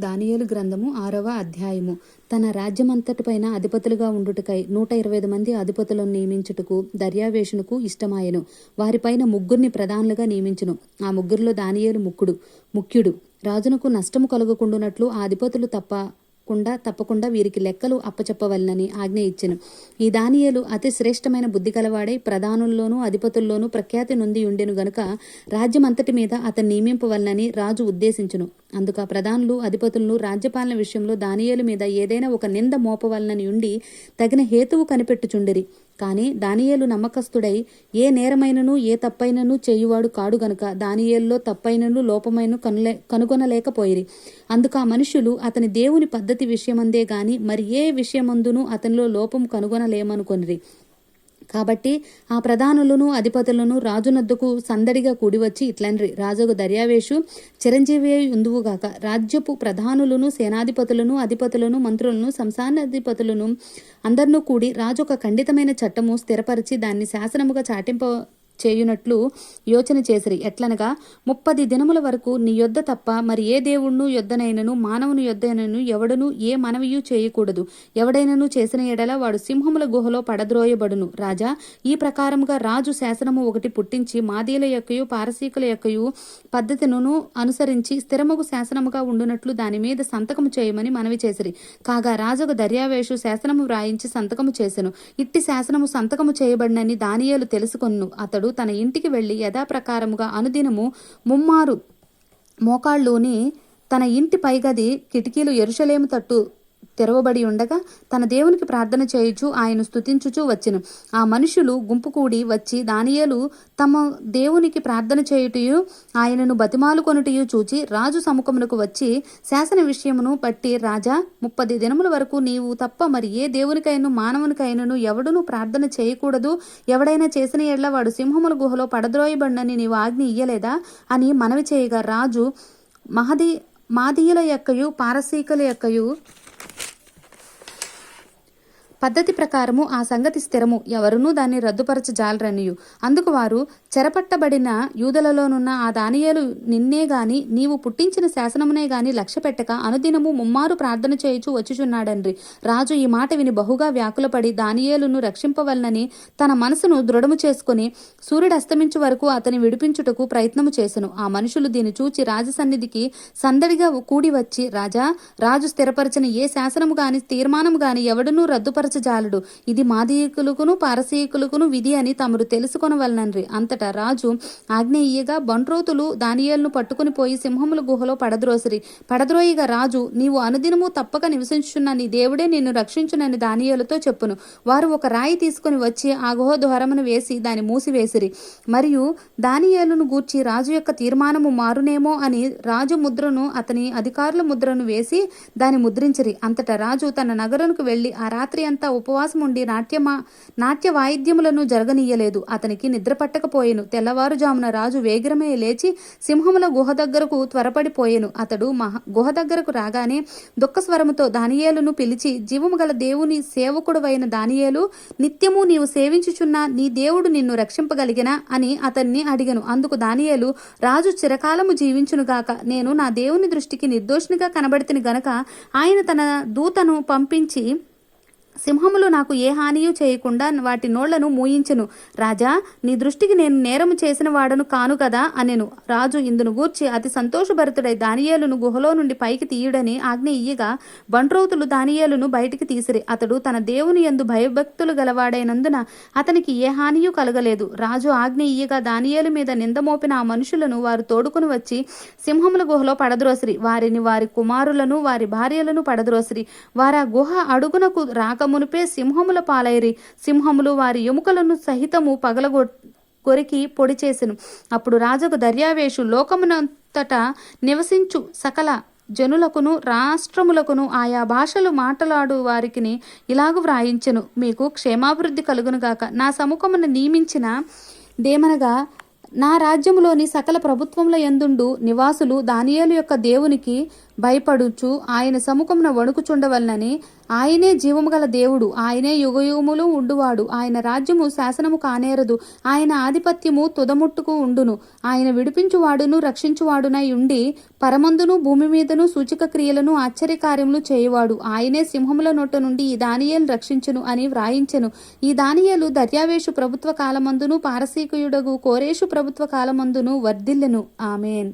దానియేలు గ్రంథము ఆరవ అధ్యాయము. తన రాజ్యమంతటిపైన అధిపతులుగా ఉండుటకై నూట ఇరవై మంది అధిపతులను నియమించుటకు దర్యావేషునకు ఇష్టమాయెను. వారిపైన ముగ్గురిని ప్రధానులుగా నియమించును. ఆ ముగ్గురిలో దానియేలు ముక్కుడు ముఖ్యుడు. రాజునకు నష్టము కలుగకుండునట్లు ఆ అధిపతులు తప్ప కుండా తప్పకుండా వీరికి లెక్కలు అప్పచెప్పవలనని ఆజ్ఞ ఇచ్చెను. ఈ దానియేలు అతి శ్రేష్టమైన బుద్ధి కలవాడై ప్రధానుల్లోనూ అధిపతుల్లోనూ ప్రఖ్యాతి నొంది ఉండెను గనుక రాజ్యమంతటి మీద అతన్ని నియమింపవలనని రాజు ఉద్దేశించును. అందుక ప్రధానులు అధిపతులను రాజ్యపాలన విషయంలో దానియేలు మీద ఏదైనా ఒక నింద మోపవలనని ఉండి తగిన హేతువు కనిపెట్టుచుండిరి. కానీ దానియేలు నమ్మకస్తుడై ఏ నేరమైనను ఏ తప్పైనను చేయువాడు కాడు గనుక దానియేలులో తప్పైనను లోపమైన కనులే కనుగొనలేకపోయిరి. అందుకు ఆ మనుషులు అతని దేవుని పద్ధతి విషయమందే గాని మరి ఏ విషయమందునూ అతనిలో లోపం కనుగొనలేమనుకొనిరి. కాబట్టి ఆ ప్రధానులను అధిపతులను రాజునద్దుకు సందడిగా కూడివచ్చి ఇట్లన్రి రాజుకు దర్యావేషు చిరంజీవి ఉందువుగాక. రాజ్యపు ప్రధానులను సేనాధిపతులను అధిపతులను మంత్రులను సంస్థానాధిపతులను అందరినూ కూడి రాజు ఒక ఖండితమైన చట్టము స్థిరపరిచి దాన్ని శాసనముగా చాటింప చేయునట్లు యోచన చేసిరి. ఎట్లనగా ముప్పది దినముల వరకు నీ యొద్ద తప్ప మరి ఏ దేవుణ్ణు యొద్దనైనను మానవుని యొద్దనైనను ఎవడను ఏ మనవియు చేయకూడదు. ఎవడైనను చేసిన ఎడల వాడు సింహముల గుహలో పడద్రోయబడును. రాజా ఈ ప్రకారముగా రాజు శాసనము ఒకటి పుట్టించి మాదీల యొక్కయు పారసీకుల యొక్కయు పద్ధతిను అనుసరించి స్థిరముగు శాసనముగా ఉండునట్లు దాని మీద సంతకము చేయమని మనవి చేసిరి. కాగా రాజుకు దర్యావేషు శాసనము వ్రాయించి సంతకము చేసెను. ఇట్టి శాసనము సంతకము చేయబడినని దానియాలు తెలుసుకొను అతడు తన ఇంటికి వెళ్ళి యథాప్రకారముగా అనుదినము ముమ్మారు మోకాళ్ళుని తన ఇంటి పైగది కిటికీలు ఎరుషలేము తట్టు తెరవబడి ఉండగా తన దేవునికి ప్రార్థన చేయుచు ఆయన స్తుతించుచూ వచ్చెను. ఆ మనుషులు గుంపు కూడి వచ్చి దానియేలు తమ దేవునికి ప్రార్థన చేయుటయు ఆయనను బతిమాలు కొనుటయు చూచి రాజు సముఖమునకు వచ్చి శాసన విషయమును బట్టి రాజా ముప్పది దినముల వరకు నీవు తప్ప మరి ఏ దేవునికైనా మానవునికైనను ఎవడును ప్రార్థన చేయకూడదు. ఎవడైనా చేసిన ఎడ్ల వాడు సింహముల గుహలో పడద్రోయబడినని నీవు ఆజ్ఞ ఇయ్యలేదా? అని మనవి చేయగా రాజు మహది మాదీయుల యొక్కయు పారసీకుల యొక్కయు పద్ధతి ప్రకారము ఆ సంగతి స్థిరము. ఎవరునూ దాన్ని రద్దుపరచజాలరనియు అందుకు వారు చెరపట్టబడిన యూదలలోనున్న ఆ దానియేలు నిన్నే గాని నీవు పుట్టించిన శాసనమునే గాని లక్ష్య పెట్టక అనుదినము ముమ్మారు ప్రార్థన చేయుచు వచ్చుచున్నాడన్రి. రాజు ఈ మాట విని బహుగా వ్యాకులపడి దానియేలును రక్షింపవలనని తన మనసును దృఢము చేసుకుని సూర్యుడు అస్తమించు వరకు అతని విడిపించుటకు ప్రయత్నము చేసెను. ఆ మనుషులు దీన్ని చూచి రాజసన్నిధికి సందడిగా కూడి వచ్చి రాజా రాజు స్థిరపరిచిన ఏ శాసనము గాని తీర్మానము గాని ఎవడునూ జాలుడు ఇది మాదీయకులకును పారసీయకులకును విధి అని తమరు తెలుసుకొనవలనండ్రి అంతటా రాజు ఆగ్నేయగా బండ్రోతులు బంట్రోతులు దానియేలును పట్టుకుని పోయి సింహముల గుహలో పడద్రోసిరి. పడద్రోయిగా రాజు నీవు అనుదినము తప్పక నివసించున్న నీ దేవుడే నిన్ను రక్షించునని దానియాలతో చెప్పును. వారు ఒక రాయి తీసుకుని వచ్చి ఆ గుహ ద్వారమును వేసి దాని మూసివేసిరి. మరియు దానియేలును గూర్చి రాజు యొక్క తీర్మానము మారునేమో అని రాజు ముద్రను అతని అధికారుల ముద్రను వేసి దాని ముద్రించిరి. అంతటా రాజు తన నగరునికి వెళ్ళి ఆ రాత్రి అంతా ఉపవాసం ఉండి నాట్యమా నాట్య వాయిద్యములను జరగనీయలేదు. అతనికి నిద్ర పట్టకపోయెను. తెల్లవారుజామున రాజు వేగిరమే లేచి సింహముల గుహ దగ్గరకు త్వరపడిపోయెను. అతడు మహా గుహ దగ్గరకు రాగానే దుఃఖ స్వరముతో దానియేలును పిలిచి జీవము గల దేవుని సేవకుడువైన దానియేలు నిత్యము నీవు సేవించుచున్న నీ దేవుడు నిన్ను రక్షింపగలిగినా అని అతన్ని అడిగను. అందుకు దానియేలు రాజు చిరకాలము జీవించునుగాక నేను నా దేవుని దృష్టికి నిర్దోషినిగా కనబడితిని గనక ఆయన తన దూతను పంపించి సింహములు నాకు ఏ హానియు చేయకుండా వాటి నోళ్ళను మూయించెను. రాజా నీ దృష్టికి నేను నేరము చేసిన వాడను కాను కదా అనెను. రాజు ఇందును గూర్చి అతి సంతోషభరితుడై దానియేలును గుహలో నుండి పైకి తీయుడని ఆజ్ఞ ఇయ్యగా బంట్రోతులు దానియేలును బయటికి తీసిరి. అతడు తన దేవుని యందు భయభక్తులు గలవాడైనందున అతనికి ఏ హానియు కలగలేదు. రాజు ఆజ్ఞ ఇయ్యగా దానియేలు మీద నిందమోపిన ఆ మనుషులను వారు తోడుకుని వచ్చి సింహముల గుహలో పడద్రోసిరి. వారిని వారి కుమారులను వారి భార్యలను పడద్రోసిరి. వారా గుహ అడుగునకు రాక కాకమునుపే సింహముల పాలైరి. సింహములు వారి ఎముకలను సహితము పగలగొ కొరికి పొడి చేసెను. అప్పుడు రాజుకు దర్యావేషు లోకమునంతట నివసించు సకల జనులకును రాష్ట్రములకును ఆయా భాషలు మాట్లాడు వారికి ఇలాగు వ్రాయించెను. మీకు క్షేమాభివృద్ధి కలుగునుగాక. నా సముఖమును నియమించిన దేమనగా నా రాజ్యములోని సకల ప్రభుత్వముల ఎందుండు నివాసులు దానియేలు యొక్క దేవునికి భయపడుచు ఆయన సముఖమున వణుకుచుండవలనని ఆయనే జీవము గల దేవుడు ఆయనే యుగయుగములు ఉండువాడు ఆయన రాజ్యము శాసనము కానేరదు ఆయన ఆధిపత్యము తుదముట్టుకు ఉండును ఆయన విడిపించువాడును రక్షించువాడునై ఉండి పరమందును భూమి మీదను సూచక క్రియలను ఆశ్చర్యకార్యములు చేయువాడు ఆయనే సింహముల నోట నుండి ఈ దానియేలు రక్షించును అని వ్రాయించెను. ఈ దానియేలు దర్యావేషు ప్రభుత్వ కాలమందును పారసీకుయుడగు కోరేషు ప్రభుత్వ కాలమందును వర్ధిల్లెను. ఆమెన్.